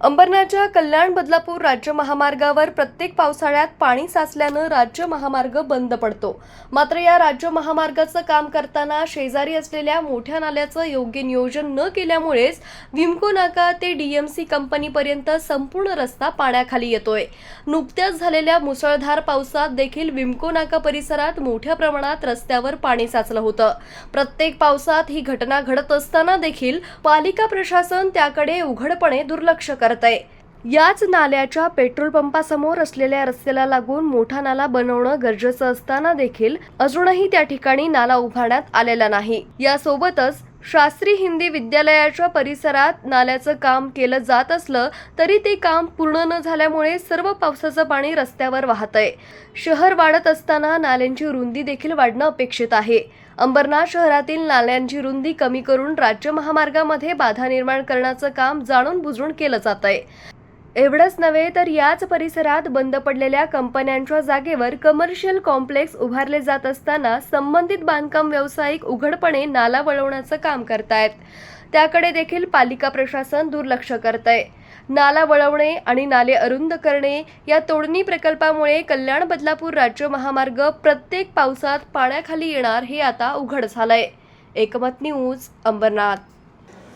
अंबरनाथच्या कल्याण बदलापूर राज्य महामार्गावर प्रत्येक पावसाळ्यात पाणी साचल्यानं राज्य महामार्ग बंद पडतो. मात्र या राज्य महामार्गाचं काम करताना शेजारी असलेल्या मोठ्या नाल्याचं योग्य नियोजन न केल्यामुळेच विमको नाका ते डीएमसी कंपनीपर्यंत संपूर्ण रस्ता पाण्याखाली येतोय. नुकत्याच झालेल्या मुसळधार पावसात देखील विमको नाका परिसरात मोठ्या प्रमाणात रस्त्यावर पाणी साचलं होतं. प्रत्येक पावसात ही घटना घडत असताना देखील पालिका प्रशासन त्याकडे उघडपणे दुर्लक्ष करत आहे याच नाल्याच्या पेट्रोल पंपासमोर असलेल्या रस्त्याला लागून मोठा नाला बनवणं गरजेचं असताना देखील अजूनही त्या ठिकाणी नाला उभारण्यात आलेला नाही. यासोबतच शास्त्री हिंदी विद्यालयाच्या परिसरात नाल्याचं काम केलं जात असलं तरी ते काम पूर्ण न झाल्यामुळे सर्व पावसाचं पाणी रस्त्यावर वाहतंय. शहर वाढत असताना नाल्यांची रुंदी देखील वाढणं अपेक्षित आहे. अंबरनाथ शहरातील नाल्यांची रुंदी कमी करून राज्य महामार्गामध्ये बाधा निर्माण करण्याचं काम जाणून बुजून केलं जात आहे एवढंच नव्हे तर याच परिसरात बंद पडलेल्या कंपन्यांच्या जागेवर कमर्शियल कॉम्प्लेक्स उभारले जात असताना संबंधित बांधकाम व्यावसायिक उघडपणे नाला वळवण्याचं काम करतायत. त्याकडे देखील पालिका प्रशासन दुर्लक्ष करत आहे नाला वळवणे आणि नाले अरुंद करणे या तोडणी प्रकल्पामुळे कल्याण बदलापूर राज्य महामार्ग प्रत्येक पावसात पाण्याखाली येणार हे आता उघड झालंय. एकमत न्यूज अंबरनाथ.